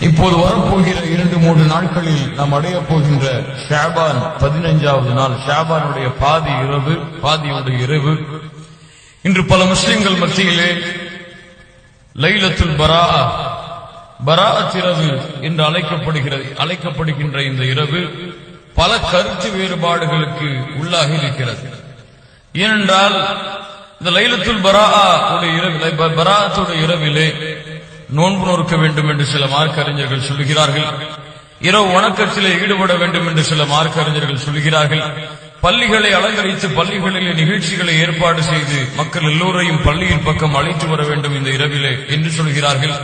இப்போது வரப்போகிற இரண்டு மூன்று நாட்களில் நாம் அடைய போகின்ற ஷாபான் பதினைஞ்சாவது நாள் ஷாபானுடைய பாதி இரவு பாதியுடைய இரவு. இன்று பல முஸ்லிம்கள் மத்தியிலே லைலத்துல் பரா பரா இரவு என்று அழைக்கப்படுகிறது அழைக்கப்படுகின்ற இந்த இரவு பல கருத்து வேறுபாடுகளுக்கு உள்ளாகி இருக்கிறது ஏனென்றால் இந்த லைலத்துல் பரா உடைய இரவு பராத்துடைய இரவிலே நோன்பு நோக்க வேண்டும் என்று சில மார்க்க அறிஞர்கள் சொல்லுகிறார்கள். இரவு வணக்கத்திலே ஈடுபட வேண்டும் என்று சில மார்க்க அறிஞர்கள் சொல்லுகிறார்கள். பள்ளிகளை அலங்கரித்து பள்ளிகளிலே நிகழ்ச்சிகளை ஏற்பாடு செய்து மக்கள் எல்லோரையும் பள்ளியின் பக்கம் அழைத்து வர வேண்டும் இந்த இரவிலே என்று சொல்கிறார்கள்.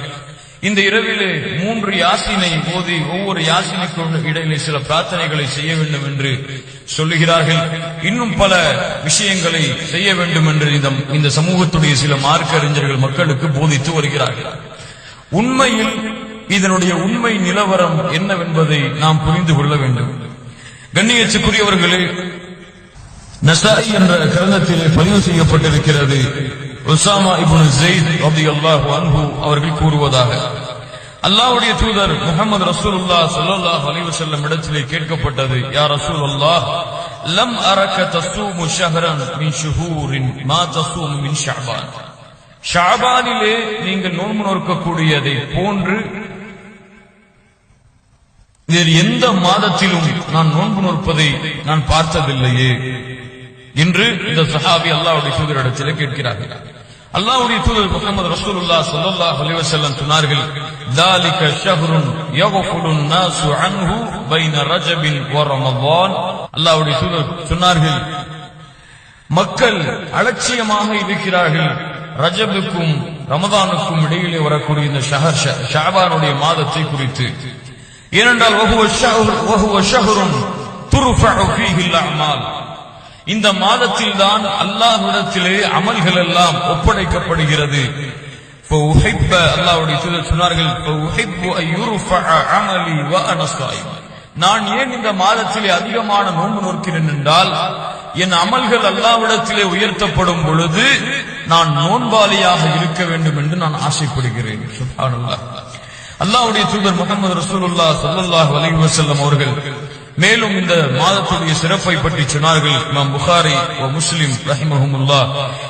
இந்த இரவிலே மூன்று யாசினை போதி ஒவ்வொரு யாசினைக்கும் இடையிலே சில பிரார்த்தனைகளை செய்ய வேண்டும் என்று சொல்லுகிறார்கள். இன்னும் பல விஷயங்களை செய்ய வேண்டும் என்று இந்த சமூகத்துடைய சில மார்க்க அறிஞர்கள் மக்களுக்கு போதித்து வருகிறார்கள். உண்மையில் இதனுடைய உண்மை நிலவரம் என்னவென்பதை நாம் புரிந்து கொள்ள வேண்டும். கண்ணியச்சுக்குரியவர்களே நசாய் என்ற கிரந்தத்திலே பதிவு செய்யப்பட்டிருக்கிறது. உசாமா இபுன் ஜெயித் அப்தி அல்லாஹ் அன்பு அவர்கள் கூறுவதாக. அல்லாவுடைய தூதர் முகமது ரசூலுல்லாஹ் ஸல்லல்லாஹு அலைஹி வஸல்லம் இடத்திலே கேட்கப்பட்டது யார் ரசூல் அல்லாஹ் லம் அரக்க தஸூமு ஷஹரன் மின் ஷுஹூரின் மா தஸூமு மின் ஷஹபான் ஷாபானிலே நீங்கள் நோன்பு நோக்கக்கூடியதை போன்று வேறு எந்த மாதத்திலும் நான் நோன்பு நோற்பதை நான் பார்த்ததில்லையே என்று இந்த சஹாபி அல்லாவுடைய தூதரிடத்தில் கேட்கிறார்கள் அல்லாவுடைய தூதர் முகமது ரசூலுல்லா ஸல்லல்லாஹு அலைஹி வஸல்லம் சொன்னார்கள் ذلك شهر يغفل الناس عنه بين رجب ورمضان அல்லாஹ்வுடைய தூதர் சொன்னார்கள் மக்கள் அலட்சியமாக இருக்கிறார்கள் ரஜபுக்கும் ரமதானுக்கும் இடையிலே வரக்கூடிய இந்த ஷஹர் ஷாபானுடைய மாதத்தை குறித்து. ஏனென்றால் ஷஹரும் இந்த மாதத்தில் தான் அல்லாஹ்விடத்திலே அமல்கள் எல்லாம் ஒப்படைக்கப்படுகிறது. அல்லாஹ்வுடைய தூதர் சொன்னார்கள் நான் ஏன் இந்த மாதத்திலே அதிகமான நோன்பு நோக்கிறேன் என்றால் என் அமல்கள் அல்லாவிடத்திலே உயர்த்தப்படும் பொழுது நான் நோன்பாளியாக இருக்க வேண்டும் என்று நான் ஆசைப்படுகிறேன். அல்லாவுடைய தூதர் முகமது ரசூலுல்லா சல்லாஹ் அலி வசல்லம் அவர்கள் மேலும் இந்த மாதத்துடைய சிறப்பை பற்றி சொன்னார்கள். இமாம் புகாரி முஸ்லிம் ரஹிமஹமுல்லா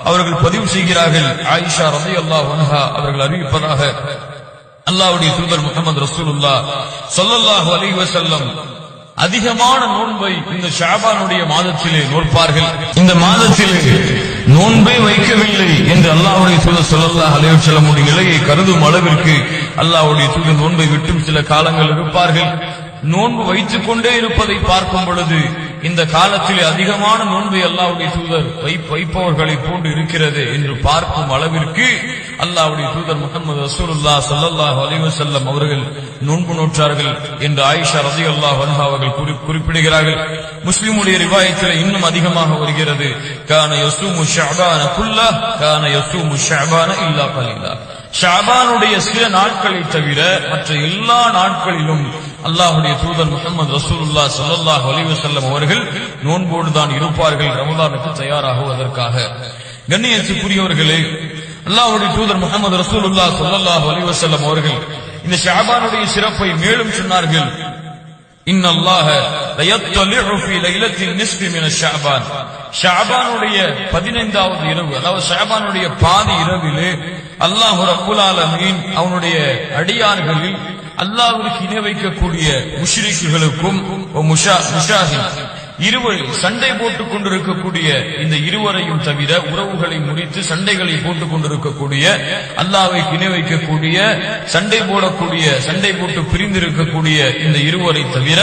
அவர்கள் பதிவு செய்கிறார்கள். ஆயிஷா ரதி அல்லாஹ் வன்ஹா அவர்கள் அறிவிப்பதாக அல்லாவுடைய தூதர் முகமது ரசூலுல்லா சொல்லல்லாஹு அலி வசல்லம் அதிகமான நோன்பை இந்த ஷாபானுடைய மாதத்திலே நோற்பார்கள். இந்த மாதத்திலே நோன்பே வைக்கவில்லை என்று அல்லாவுடைய தூதர் சொல்லல்லாஹ் அலைய செல்லமுடைய நிலையை கருதும் அளவிற்கு அல்லாவுடைய தூதர் நோன்பை விட்டும் சில காலங்கள் இருப்பார்கள் நோன்பு வைத்துக் கொண்டே இருப்பதை பார்க்கும் பொழுது இந்த காலத்திலே அதிகமான நோன்பை அல்லாவுடைய தூதர் வைப்பவர்களை போன்று இருக்கிறது என்று பார்க்கும் அளவிற்கு அல்லாவுடைய தூதர் முகமது ரசூலுல்லா சல்லாஹ் அலிவசல்லம் அவர்கள் நோன்பு நோற்றார்கள் என்று ஆயிஷா ரதி அல்லாஹ் அவர்கள் குறிப்பிடுகிறார்கள். முஸ்லிமுடைய ரிவாயத்தில் இன்னும் அதிகமாக வருகிறது. கான யசூமு ஷாபான குல்லா கான யசூமு ஷாபான இல்லா கலீலா. ஷாபானுடைய சில நாட்களை தவிர மற்ற எல்லா நாட்களிலும் அல்லாஹுடைய தூதர் முகமது ரசூலுல்லா சல்லாஹ் அலிவசல்லம் அவர்கள் நோன்போடு தான் இருப்பார்கள் ரமதானுக்கு தயாராகுவதற்காக. கண்ணியத்துக்குரியவர்களே அல்லாஹுடைய தூதர் முகமது ரசூலுல்லா சல்லாஹ் அலிவசல்லம் அவர்கள் இந்த ஷாபானுடைய சிறப்பை மேலும் சொன்னார்கள். இன்னல்லாஹ லயத்தலிஉ ஃபீ லைலத்தின் நிஸ்ஃபி மின ஷஅபான் ஷஅபானுடைய 15வது இரவு அதாவது ஷாபானுடைய பாதி இரவிலே அல்லாஹ் ரப்புல் ஆலமீன் அவனுடைய அடியார்களில் அல்லாஹிற்கு இணை வைக்கக்கூடிய முஷ்ரிக்குகளுக்கும் முஷாஹின் இருவர் சண்டை போட்டுக் கொண்டிருக்கக்கூடிய இந்த இருவரையும் தவிர உறவுகளை முறித்து சண்டைகளை போட்டுக் கொண்டிருக்கக்கூடிய அல்லாவை இணை வைக்கக்கூடிய சண்டை போடக்கூடிய சண்டை போட்டு பிரிந்திருக்கக்கூடிய இந்த இருவரை தவிர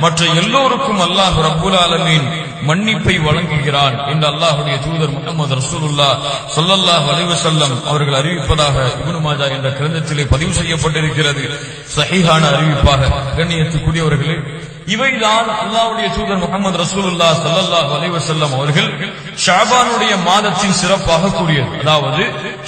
மற்ற எல்லோருக்கும் அல்லாஹ் ரபுல் ஆலமின் மன்னிப்பை வழங்குகிறான் என்று அல்லாஹுடைய தூதர் முகமது ரசூலுல்லா சொல்லல்லாஹ் அலிவசல்லம் அவர்கள் அறிவிப்பதாக இபுனு மாஜா என்ற கிரந்தத்திலே பதிவு செய்யப்பட்டிருக்கிறது. சஹீஹான அறிவிப்பாக. கண்ணியத்துக்குரியவர்களே இவைதான் அல்லாவுடைய தூதர் முகமது ரசூலுல்லா சல்லாஹ் அலைவசல்லம் அவர்கள் ஷாபானுடைய மாதத்தின் சிறப்பாக கூறியது. அதாவது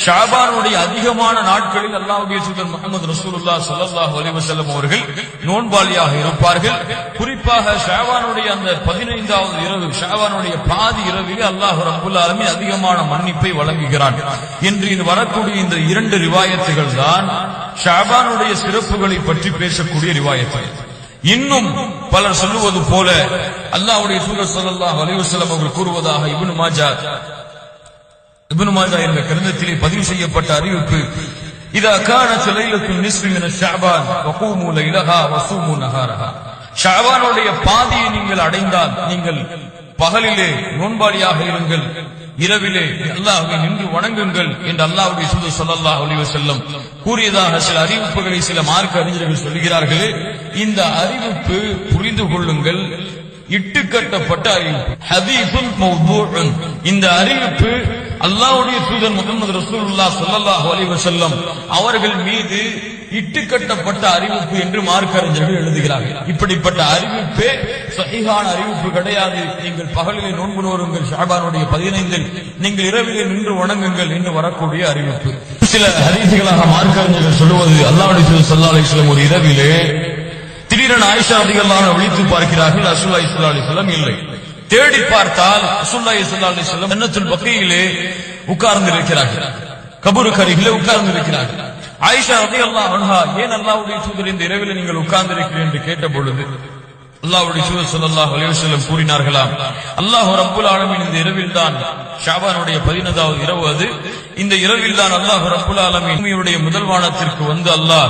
ஷாபானுடைய அதிகமான நாட்களில் அல்லாவுடைய தூதர் முகமது ரசூலுல்லா சல்லாஹ் அலைவசல்லம் அவர்கள் நோன்பாளியாக இருப்பார்கள். குறிப்பாக ஷாபானுடைய அந்த பதினைந்தாவது இரவு ஷாபானுடைய பாதி இரவில் அல்லாஹ் ரபுல் ஆலமி அதிகமான மன்னிப்பை வழங்குகிறான் என்று இது வரக்கூடிய இந்த இரண்டு ரிவாயத்துகள் தான் ஷாபானுடைய சிறப்புகளை பற்றி பேசக்கூடிய ரிவாயத்து இன்னும் பலர் சொல்லுவது போல அல்லாவுடைய சூழல் ஸல்லல்லாஹு அலைஹி அவர்கள் கூறுவதாக இப்னு மாஜா இப்னு மாஜா என்ற கிரந்தத்திலே பதிவு செய்யப்பட்ட அறிவிப்பு இதா கானத் லைலத்துன் நிஸ்ஃபி மின இலகா வகூமு லைலஹா வஸூமு நஹாரஹா. பாதியை நீங்கள் அடைந்தால் நீங்கள் பகலிலே நோன்பாளியாக இருங்கள் இரவிலே அல்லாஹுவை நின்று வணங்குங்கள் என்று அல்லாஹுடைய தூதர் சொல்லல்லா அலைஹி செல்லும் கூறியதாக சில அறிவிப்புகளை சில மார்க்க அறிஞர்கள் சொல்கிறார்களே இந்த அறிவிப்பு புரிந்து கொள்ளுங்கள். இட்டுக்கட்டப்பட்ட அறிவிப்பு. ஹதீஸுன் இந்த அறிவிப்பு அல்லாஹ்வுடைய தூதர் முகமது ரசூல்லா சொல்லல்லாஹு அலைஹி செல்லும் அவர்கள் மீது இட்டுக்கட்டப்பட்ட அறிவிப்பு என்று மார்க்கறிஞர்கள் எழுதுகிறார்கள். இப்படிப்பட்ட அறிவிப்பே சகிகான அறிவிப்பு கிடையாது. நீங்கள் பகலிலே நோன்பு நோருங்கள் ஷாபானுடைய பதினைந்தில் நீங்கள் இரவிலே நின்று வணங்குங்கள் என்று வரக்கூடிய அறிவிப்பு. சில ஹதீசுகளாக மார்க்கறிஞர்கள் சொல்லுவது அல்லாவுடைய சல்லா அலிஸ்லம் ஒரு இரவிலே திடீரென ஆயிஷா அதிகமான விழித்து பார்க்கிறார்கள் அசுல்லா இஸ்லா அலிஸ்லம் இல்லை. தேடி பார்த்தால் அசுல்லா இஸ்லா அலிஸ்லம் ஜன்னத்துல் பக்கையிலே உட்கார்ந்து இருக்கிறார்கள் கபூருக்கு அருகிலே உட்கார்ந்து இருக்கிறார்கள் ஆயிஷா ரதி அல்லா அன்ஹா ஏன் அல்லாவுடைய தூதர் இந்த இரவில் நீங்கள் உட்கார்ந்திருக்கிறீர்கள் என்று கேட்ட பொழுது அல்லாவுடைய தூதர் ஸல்லல்லாஹு அலிவசல்லம் கூறினார்களா கூறினார்களாம் அல்லாஹ் ரப்பல் ஆலமின் இந்த இரவில் தான் ஷாபானுடைய 15வது இரவு அது. இந்த இரவில் தான் அல்லாஹ் ரப்பல் ஆலமீன் முதல் வானத்திற்கு வந்து அல்லாஹ்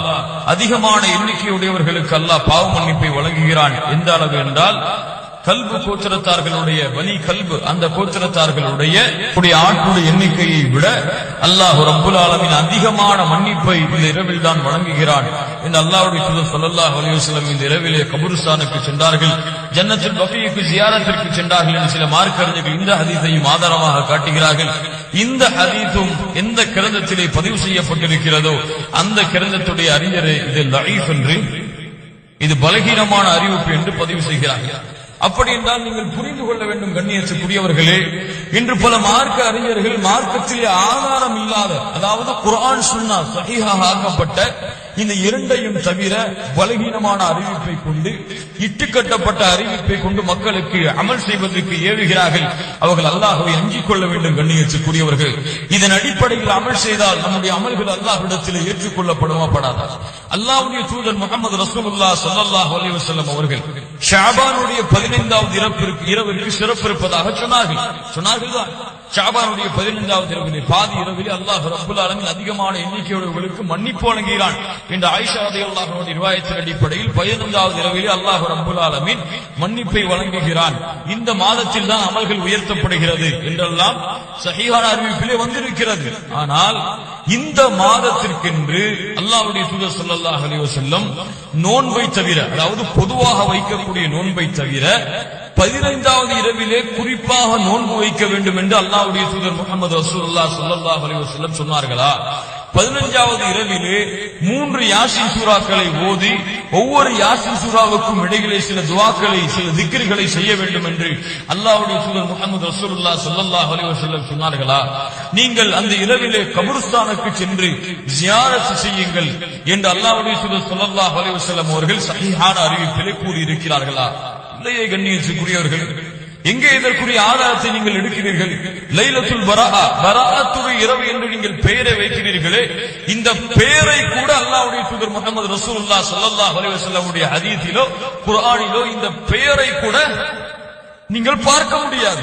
அதிகமான எண்ணிக்கையுடையவர்களுக்கு அல்லாஹ் பாவ மன்னிப்பை வழங்குகிறான். எந்த அளவு என்றால் கல்பு கோத்திரத்தார்களுடைய வலி கல்பு அந்த கோத்திரத்தார்களுடைய உடைய எண்ணிக்கையை விட அல்லாஹ் ரப்புல் ஆலமின் அதிகமான மன்னிப்பை இந்த இரவில் தான் வழங்குகிறான் என்று அல்லாஹுடைய தூதர் ஸல்லல்லாஹு அலைஹி இந்த இரவிலே கபுருஸ்தானுக்கு சென்றார்கள். ஜன்னத்துல் பகீக்கு ஜியாரத்திற்கு சென்றார்கள் என்று சில மார்க்கறிஞர்கள் இந்த ஹதீஸையும் ஆதாரமாக காட்டுகிறார்கள். இந்த ஹதீஸும் எந்த கிரந்தத்திலே பதிவு செய்யப்பட்டிருக்கிறதோ அந்த கிரந்தத்துடைய அறிஞரை இது லஈஃப் என்று இது பலகீனமான அறிவிப்பு என்று பதிவு செய்கிறார்கள். அப்படி என்றால் நீங்கள் புரிந்து கொள்ள வேண்டும் கண்ணியத்துக்குரியவர்களே. இன்று பல மார்க்க அறிஞர்கள் மார்க்கத்திலே ஆதாரம் இல்லாத அதாவது குரான் சுன்னா சகிஹாக ஆக்கப்பட்ட இந்த இரண்டையும் தவிர பலகீனமான அறிவிப்பை கொண்டு இட்டுக்கட்டப்பட்ட அறிவிப்பை கொண்டு மக்களுக்கு அமல் செய்வதற்கு ஏவுகிறார்கள். அவர்கள் அல்லாஹ்வை அஞ்சிக் கொள்ள வேண்டும் கண்ணியத்துக்குரியவர்கள். இதன் அடிப்படையில் அமல் செய்தால் நம்முடைய அமல்கள் அல்லாஹ்விடத்தில் ஏற்றுக்கொள்ளப்படுமா படாதா? அல்லாஹ்வுடைய தூதர் முகமது ரசூலுல்லாஹ் சல்லாஹ் அலி வஸல்லம் அவர்கள் ஷாபானுடைய பதினைந்தாவது இரப்பிற்கு இரவிற்கு சிறப்பு இருப்பதாக சொன்னார்கள். சொன்னார்கள் தான். ஷாபானுடைய பதினைந்தாவது இரவிலே பாதி இரவிலே அல்லாஹ் ரபுல் அலமின் அதிகமான எண்ணிக்கையுடையவர்களுக்கு மன்னிப்பு வழங்குகிறான். என்று ஆயிஷா ரலியல்லாஹு அன்ஹா அடிப்படையில் பதினைந்தாவது இரவிலே அல்லாஹ் ரபுல் அலமின் மன்னிப்பை வழங்குகிறான். இந்த மாதத்தில் தான் அமல்கள் உயர்த்தப்படுகிறது என்றெல்லாம் சஹீஹான அறிவிப்பிலே வந்திருக்கிறது. ஆனால் இந்த மாதத்திற்கென்று அல்லாஹ்வுடைய தூதர் ஸல்லல்லாஹு அலைஹி வஸல்லம் நோன்பை தவிர அதாவது பொதுவாக வைக்கக்கூடிய நோன்பை தவிர பதினைந்தாவது இரவிலே குறிப்பாக நோன்பு வைக்க வேண்டும் என்று அல்லாவுடைய தூதர் முகமது ரசூல்லா ஸல்லல்லாஹு அலைஹி சொன்னார்களா? பதினஞ்சாவது இரவிலே மூன்று யாசின் சூறாக்களை ஓதி ஒவ்வொரு யாசின் சூறாவுக்கும் இடையிலே சில துவாக்களை சில திக்ரிகளை செய்ய வேண்டும் என்று அல்லாவுடைய தூதர் முகமது ரசூல்லா சொல்லல்லா அலைஹி வஸல்லம் சொன்னார்களா? நீங்கள் அந்த இரவிலே கபருஸ்தானுக்கு சென்று ஜியாரசு செய்யுங்கள் என்று அல்லாவுடைய தூதர் சொல்லல்லா அலைஹி அவர்கள் சரியான அறிவிப்பிலே கூறி தந்தையை கண்ணியத்துக்குரியவர்கள் எங்கே இதற்குரிய ஆதாரத்தை நீங்கள் எடுக்கிறீர்கள்? லைலத்துல் பராஅ பராஅத்துடைய இரவு என்று நீங்கள் பெயரை வைக்கிறீர்களே இந்த பெயரை கூட அல்லாவுடைய தூதர் முகமது ரசூல்லா சல்லா அலிவசல்லாவுடைய வஸல்லமுடைய குரானிலோ இந்த பெயரை கூட நீங்கள் பார்க்க முடியாது.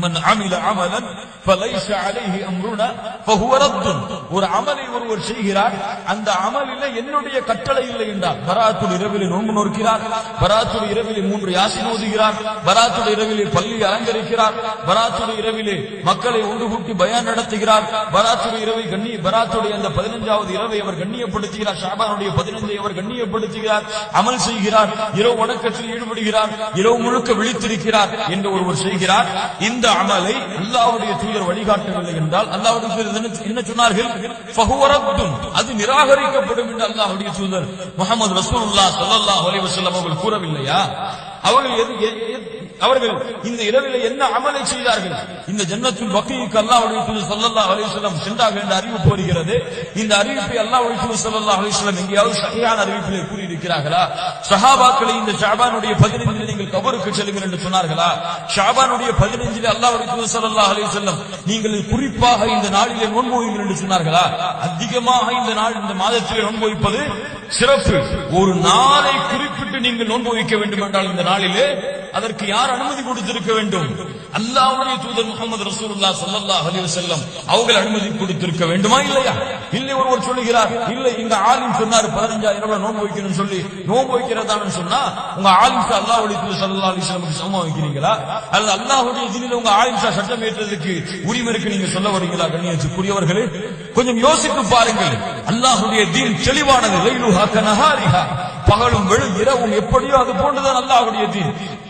மன் அமில அமலன் பலைச அலைஹி அம்ருனா பஹுவ ஒரு அமலை ஒருவர் செய்கிறார். அந்த அமலில என்னுடைய கட்டளை இல்லை என்றார். பராத்துல் இரவிலே நோன்பு நோக்கிறார் பராத்துல் இரவிலே மூன்று யாசின் ஓதுகிறார் பராத்துல் இரவிலே பள்ளி அலங்கரிக்கிறார். பராத்துல் இரவிலே மக்களை ஒன்று கூட்டி பயன் நடத்துகிறார். பராத்துல் இரவை கண்ணி பராத்துடைய அந்த பதினஞ்சாவது இரவை அவர் கண்ணியப்படுத்துகிறார். ஷாபானுடைய பதினைந்தை அவர் கண்ணியப்படுத்துகிறார். அமல் செய்கிறார். இரவு வணக்கத்தில் ஈடுபடுகிறார். இரவு முழுக்க விழித்திருக்கிறார். என்று ஒருவர் செய்கிறார். இந்த அமலை அல்லாவுடைய தூதர் வழிகாட்டவில்லை என்றால் அல்லாவுடைய தூதர் என்ன- சொன்னார்கள்? அது நிராகரிக்கப்படும் என்று அல்லாஹ்வுடைய தூதர் முகமது ரசூலுல்லாஹ் ஸல்லல்லாஹு அலைஹி வஸல்லம் அவர்கள் கூறவில்லையா? அவர்கள் எது- அவர்கள் இந்த இரவில் என்ன அமலை செய்தார்கள்? இந்த ஜன்னத்துல் பக்கிக்கு அல்லா தூதர் சொல்லல்லா அலைஹி சென்றார்கள் என்ற அறிவிப்பு வருகிறது இந்த அறிவிப்பை அல்லா தூதர் சொல்லல்லா அலைஹி எங்கேயாவது சரியான அறிவிப்பிலே கூறியிருக்கிறார்களா? சஹாபாக்களை இந்த ஷாபானுடைய 15 நீங்கள் கபருக்கு செல்லுங்கள் என்று சொன்னார்களா? ஷாபானுடைய 15 அல்லாஹ்வுடைய தூதர் சொல்லல்லா அலைஹி நீங்கள் குறிப்பாக இந்த நாளிலே நோன்பு என்று சொன்னார்களா? அதிகமாக இந்த நாள் இந்த மாதத்திலே நோன்பு வைப்பது சிறப்பு. ஒரு நாளை குறிப்பிட்டு நீங்கள் நோன்பு வைக்க வேண்டும் என்றால் இந்த நாளிலே அதற்கு யார் அனுமதி கொடுத்திருக்க வேண்டும்? அல்லாவுடைய தூதர் முகமது ரசூல்லா சல்லா அலி வசல்லம் அவர்கள் அனுமதி கொடுத்திருக்க வேண்டுமா இல்லையா? இல்லை ஒருவர் சொல்லுகிறார் இல்லை இந்த ஆலிம் சொன்னார் 15000 ரூபாய் நோன்பு வைக்கணும் சொல்லி நோன்பு வைக்கிறதான்னு சொன்னா உங்க ஆலிம்சா ஷா தூதர் சல்லா அலி வஸல்லம் சமமா வைக்கிறீங்களா? அல்லது அல்லாஹுடைய தீனில் உங்க ஆலிம்சா சட்டம் ஏற்றதுக்கு உரிமை இருக்கு நீங்க சொல்ல வரீங்களா கண்ணியத்துக்குரியவர்களே? கொஞ்சம் யோசித்து பாருங்கள். அல்லாஹுடைய தீன் தெளிவானது. லைலுஹா கனஹாரிஹா பகலும் வெளும் இரவும் எப்படியோ அது போன்றுதான் அல்லாஹுடைய தீன்.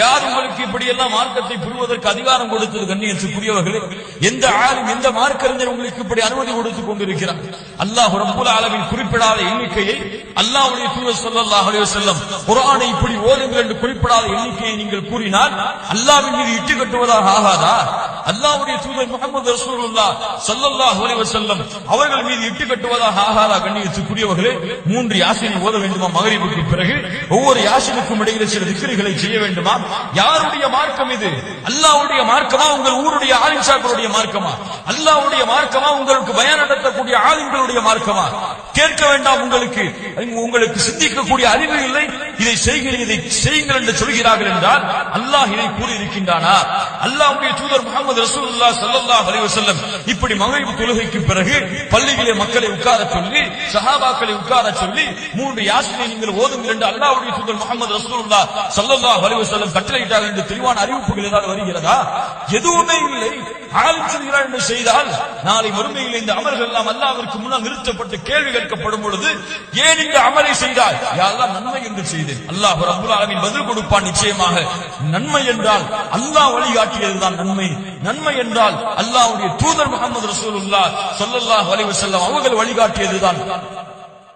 யார் உங்களுக்கு இப்படி எல்லாம் மார்க்கத்தை புரிவதற்கு அதிகாரம் கொடுத்தது கண்ணியத்துக்குரியவர்களே? எந்த ஆளும் எந்த மார்க்கறிஞர் உங்களுக்கு இப்படி அனுமதி கொடுத்துக் கொண்டிருக்கிறார்? அல்லாஹ் ரப்புல் அளவில் குறிப்பிடாத எண்ணிக்கையை அல்லாஹுடைய தூதர் ஸல்லல்லாஹு செல்லம் குரானை இப்படி ஓதுங்கள் என்று குறிப்பிடாத எண்ணிக்கையை நீங்கள் கூறினால் அல்லாவின் மீது இட்டு கட்டுவதாக ஆகாதா? அல்லாஹ்வுடைய தூதர் முகமது ரசூலுல்லா ஸல்லல்லாஹு அலைஹி வஸல்லம் அவர்கள் மீது இட்டு கட்டுவதாக ஆகாதா கண்ணியத்துக்குரியவர்களே? மூன்று யாசினை ஓத வேண்டுமா மகரிபுக்கு பிறகு? ஒவ்வொரு யாசினுக்கும் இடையில சில திக்ருகளை செய்ய வேண்டுமா? யாருடைய மார்க்கம் இது? அல்லாவுடைய மார்க்கமா? உங்கள் ஊருடைய ஆலிம்சாக்களுடைய மார்க்கமா? அல்லாவுடைய மார்க்கமா? உங்களுக்கு பயன் நடத்தக்கூடிய ஆலிம்களுடைய மார்க்கமா? கேட்க வேண்டாம் உங்களுக்கு. உங்களுக்கு சிந்திக்கக்கூடிய அறிவு இல்லை. இதை செய்கிறீர்கள் இதை செய்யுங்கள் என்று சொல்கிறார்கள் என்றால் அல்லாஹ் இதை கூறியிருக்கின்றானா? அல்லாஹ்வுடைய தூதர் முகமது ரசூலுல்லாஹ் ஸல்லல்லாஹு அலைஹி வஸல்லம் இப்படி மகரிப் தொழுகைக்கு பிறகு பள்ளியிலே மக்களை உட்கார சொல்லி சஹாபாக்களை உட்கார சொல்லி மூன்று யாசினை நீங்கள் ஓதுங்கள் என்று அல்லாஹ்வுடைய தூதர் முகமது ரசூலுல்லாஹ் ஸல்லல்லாஹு அலைஹி வஸல்லம் கட்டளையிட்டார்கள் என்று தெளிவான அறிவிப்புகள் ஏதாவது வருகிறதா? எதுவுமே இல்லை. ஆளும் சொல்கிறார் என்று செய்தால் நாளை மறுமையில் இந்த அமல்கள் எல்லாம் அல்லாவிற்கு முன்னால் நிறுத்தப்பட்டு கேள்வி கேட்கப்படும் பொழுது ஏன் இந்த அமலை செய்தால் யாரெல்லாம் நன்மை என்று செய்தேன்? அல்லாஹ் ரப்புல் ஆலமீன் பதில் கொடுப்பான் நிச்சயமாக. நன்மை என்றால் அல்லாஹ் வழிகாட்டியதுதான் நன்மை. நன்மை என்றால் அல்லாஹ்வுடைய தூதர் முகமது ரசூலுல்லாஹ் ஸல்லல்லாஹு அலைஹி செல்லம் அவர்கள் வழிகாட்டியதுதான்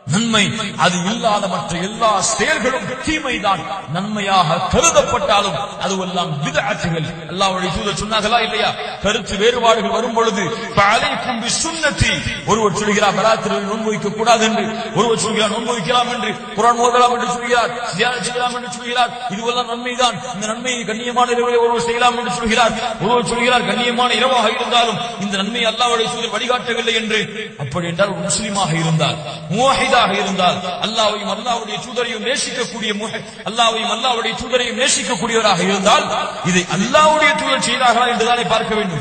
நன்மை அது இல்லாத மற்ற எல்லா செயல்களும் தீமைதான். நன்மையாக கருதப்பட்டாலும் அதுவெல்லாம் விதஆத்துகள் அல்லாஹ்வுடைய தூதர் சொன்னார்களா இல்லையா? கருத்து வேறுபாடுகள் வரும் பொழுது ஃபஅலைக்கும் பிசுன்னதி ஒருவர் சொல்கிறார் பராத்திரவில் நோன்பு கூடாது என்று. ஒருவர் சொல்கிறார் நோன்பு வைக்கலாம் என்று. குரான் ஓதலாம் என்று சொல்கிறார் தியானம் செய்யலாம் என்று சொல்கிறார். இதுவெல்லாம் நன்மைதான். இந்த நன்மையை கண்ணியமான இரவை ஒருவர் செய்யலாம் என்று சொல்கிறார். ஒருவர் சொல்கிறார் கண்ணியமான இரவாக இருந்தாலும் இந்த நன்மையை அல்லாஹ்வுடைய சூழல் வழிகாட்டவில்லை என்று. அப்படி என்றால் ஒரு முஸ்லிமாக இருந்தால் முவாஹிதாக இருந்தால் அல்லாவையும் அல்லாவுடைய தூதரையும் நேசிக்கக்கூடிய அல்லாவையும் அல்லாவுடைய அல்லாஹ்வுடைய தூதரையும் நேசிக்கக்கூடியவராக இருந்தால் இதை அல்லாவுடைய தூதர் செய்தார்களா என்றுதானே பார்க்க வேண்டும்.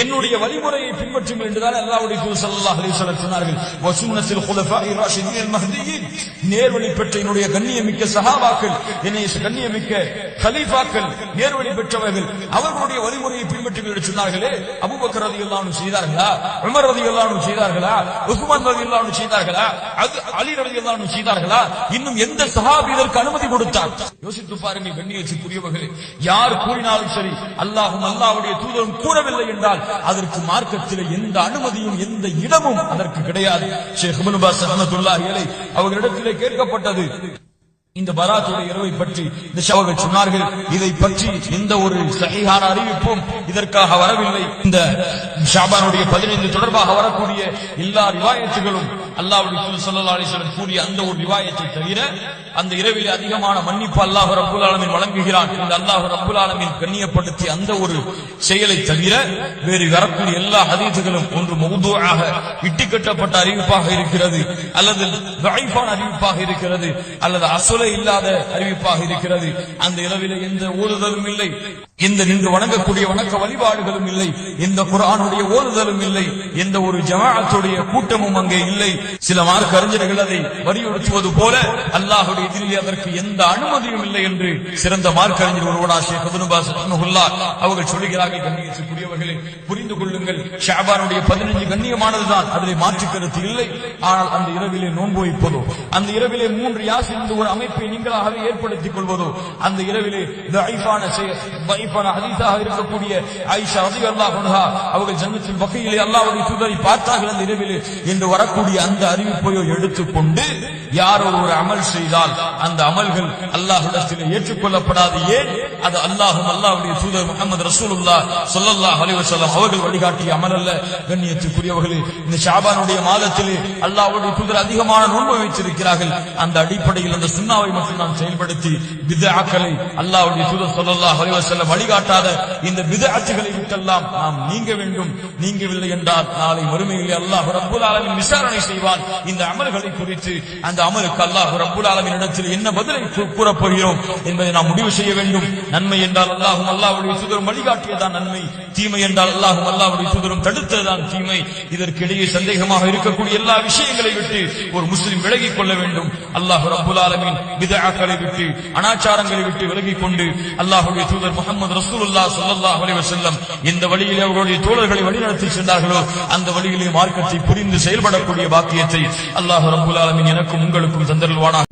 என்னுடைய வழிமுறையை பின்பற்றுங்கள் என்றுதான் அல்லாவுடைய தூதர் சல்லாஹ் அலைஹி சொன்னார்கள். வ நேர்வழி பெற்ற என்னுடைய கண்ணியமிக்க சஹாபாக்கள் என்னை கண்ணியமிக்க கலீஃபாக்கள் நேர்வழி பெற்றவர்கள் அவர்களுடைய வழிமுறையை பின்பற்றுங்கள் என்று சொன்னார்களே. அபுபக்கர் ரதி அன்ஹு செய்தார்களா? உமர் ரதி அன்ஹு செய்தார்களா? உஸ்மான் ரதி அன்ஹு செய்தார்களா? அது அலி ரலியல்லாஹு செய்தார்களா? இன்னும் எந்த சஹாபி இதற்கு அனுமதி கொடுத்தார்? யோசித்து பாருங்கள் கண்ணியத்துக்குரியவர்களே யார் கூறினாலும் சரி அல்லாஹும் அல்லாஹ்வுடைய தூதரும் கூறவில்லை என்றால் அதற்கு மார்க்கத்தில் எந்த அனுமதியும் எந்த இடமும் அதற்கு கிடையாது. ஷேக் இப்னு பாஸ் அவர்களிடத்திலே கேட்கப்பட்டது. இந்த பராத்துடைய இரவை பற்றி இந்த ஷவர்கள் சொன்னார்கள். இதை பற்றி எந்த ஒரு சகிஹான அறிவிப்பும் இதற்காக வரவில்லை. இந்த ஷாபானுடைய பதினைந்து தொடர்பாக வரக்கூடிய எல்லா ரிவாயத்துகளும் அல்லாஹ்வுடைய தூதர் ஸல்லல்லாஹு கூறிய அந்த ஒரு ரிவாயத்தை தவிர அந்த இரவிலே அதிகமான மன்னிப்பு அல்லாஹ் ரப்புல் ஆலமீன் வழங்குகிறான் இந்த அல்லாஹ் ரப்புல் ஆலமீன் கண்ணியப்படுத்திய அந்த ஒரு செயலை தவிர வேறு வரக்கூடிய எல்லா ஹதீதுகளும் ஒன்று மௌதுஆக இட்டுக்கட்டப்பட்ட அறிவிப்பாக இருக்கிறது அல்லது தஈஃபான அறிவிப்பாக இருக்கிறது அல்லது அசுலை இல்லாத அறிவிப்பாக இருக்கிறது. அந்த இரவிலே எந்த ஓதுதலும் இல்லை. இந்த நின்று வணங்கக்கூடிய வணக்க வழிபாடுகளும் இல்லை. இந்த குரானுடைய ஓதுதலும் இல்லை. எந்த ஒரு ஜமாஅத்துடைய கூட்டமும் அங்கே இல்லை. சில மார்க்க அறிஞர்கள் அதை வலியுறுத்துவது போல அல்லாஹுடைய எதிரிலே அதற்கு எந்த அனுமதியும் இல்லை என்று சிறந்த மார்க்க அறிஞர் ஒருவனா ஷேக் இப்னு அவர்கள் சொல்லுகிறார்கள் கண்ணியத்துக்குரியவர்களே. புரிந்து கொள்ளுங்கள். ஷாபானுடைய பதினஞ்சு கண்ணியமானதுதான். அதிலே மாற்று கருத்து இல்லை. ஆனால் அந்த இரவிலே நோன்பு வைப்பதோ அந்த இரவிலே மூன்று யாசி என்ற ஒரு அமைப்பை நீங்களாகவே ஏற்படுத்திக் கொள்வதோ அந்த இரவிலே தைஃபான செய- ஹதீஸாக இருக்கக்கூடிய ஆயிஷா ரலியல்லாஹு அன்ஹா அவர்கள் ஜன்னத்தில் வகையிலே அல்லாஹ்வுடைய தூதரை பார்த்தார்கள் அந்த இரவிலே என்று வரக்கூடிய அந்த அறிவிப்பையோ எடுத்துக்கொண்டு யாரோ ஒரு அமல் செய்தால் அந்த அமல்கள் அல்லாஹ்விடத்தில் ஏற்றுக்கொள்ளப்படாது. ஏன்? அது அல்லாஹும் அல்லாஹ்வுடைய தூதர் முகமது ரசூலுல்லாஹ் சொல்லல்லா அலைஹி வஸல்லம் அவர்கள் வழிகாட்டிய அமல் அல்ல. கண்ணியத்துக்குரியவர்களே இந்த ஷாபானுடைய மாதத்திலே அல்லாஹ்வுடைய தூதர் அதிகமான நோன்பு வைத்திருக்கிறார்கள். அந்த அடிப்படையில் அந்த சுண்ணாவை மட்டும் நாம் செயல்படுத்தி பித்ஆக்களை அல்லாவுடைய தூதர் ஸல்லல்லாஹு அலைஹி வழிகாட்டாத இந்த பித்ஆத்துகளை விட்டெல்லாம் நாம் நீங்க வேண்டும். நீங்கவில்லை என்றால் நாளை மறுமையிலே அல்லாஹ் ரப்புல் ஆலமின் விசாரணை செய்வான். இந்த அமல்களை குறித்து அந்த அமலுக்கு அல்லாஹ் ரப்புல் ஆலமின் இடத்தில் என்ன பதிலை கூ- கூறப் போகிறோம் என்பதை நாம் முடிவு செய்ய வேண்டும். நன்மை என்றால் அல்லாஹும் அல்லாவுடைய தூதரும் வழிகாட்டியதான் நன்மை. தீமை என்றால் அல்லாஹும் அல்லாஹ்வுடைய தூதரும் தடுத்ததுதான் தீமை. இதற்கிடையே சந்தேகமாக இருக்கக்கூடிய எல்லா விஷயங்களை விட்டு ஒரு முஸ்லிம் விலகிக் கொள்ள வேண்டும். அல்லாஹ் ரப்புல் ஆலமின் விதாக்களை விட்டு ஆச்சாரங்களை விட்டு விலகிக் கொண்டு அல்லாஹுடைய தூதர் முகமது ரசூலுல்லா சொல்லல்லா அலைவர் செல்லம் எந்த வழியிலே அவர்களுடைய தோழர்களை வழிநடத்தி சென்றார்களோ அந்த வழியிலே மார்க்கத்தை புரிந்து செயல்படக்கூடிய பாக்கியத்தை அல்லாஹ் ரப்புல் எனக்கும் உங்களுக்கும் தந்தருள்வானாக.